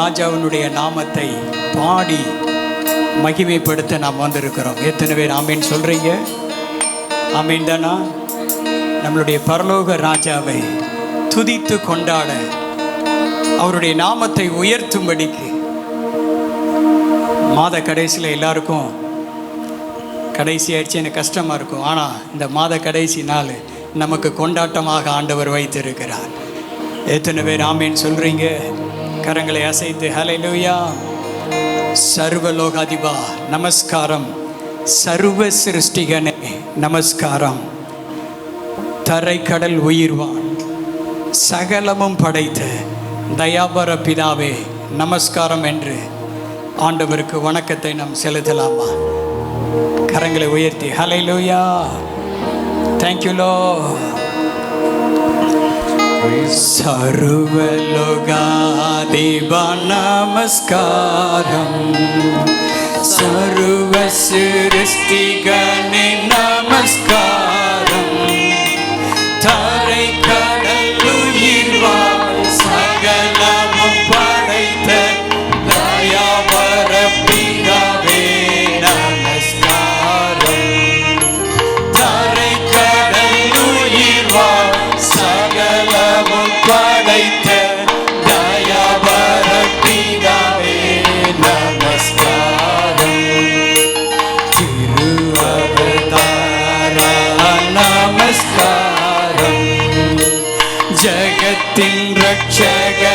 ராஜாவினுடைய நாமத்தை பாடி மகிமைப்படுத்த நாம் வந்திருக்கிறோம். எத்தனை பேர் ஆமீன் சொல்கிறீங்க ஆமீன் தானா? நம்மளுடைய பரலோக ராஜாவை துதித்து கொண்டாட அவருடைய நாமத்தை உயர்த்தும்படிக்கு மாத கடைசியில் எல்லாருக்கும் கடைசி ஆயிடுச்சு எனக்கு கஷ்டமாக இருக்கும். ஆனால் இந்த மாத கடைசி நாள் நமக்கு கொண்டாட்டமாக ஆண்டவர் வைத்திருக்கிறார். எத்தனை பேர் ஆமேன்னு சொல்கிறீங்க கரங்களை அசைத்து ஹலை லூயா சர்வலோகாதிபா நமஸ்காரம். சர்வ சிருஷ்டிகனே நமஸ்காரம். தரைக்கடல் உயிர்வான் சகலமும் படைத்த தயாபர பிதாவே நமஸ்காரம் என்று ஆண்டவருக்கு வணக்கத்தை நாம் செலுத்தலாமா? கரங்களை உயர்த்தி ஹலை லூயா தேங்க்யூ லோ சர்வலோகாதிப நமஸ்காரம் சர்வ சிருஷ்டிகனே check, check.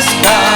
sky.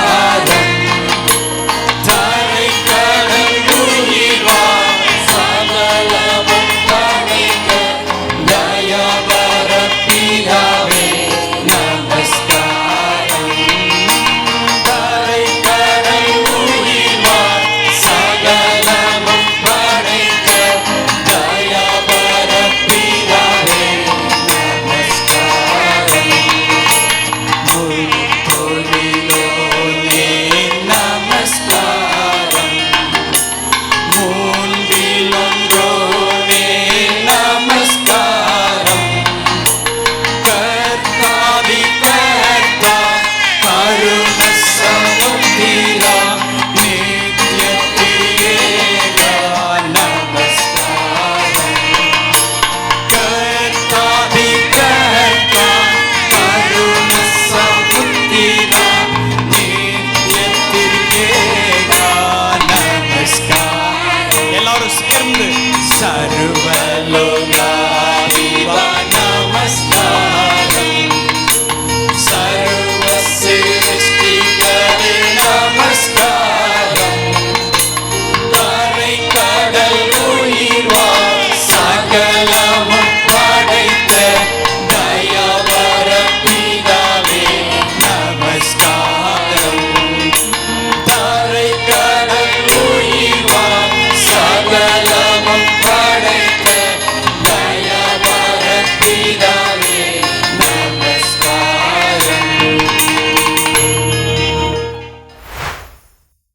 alone.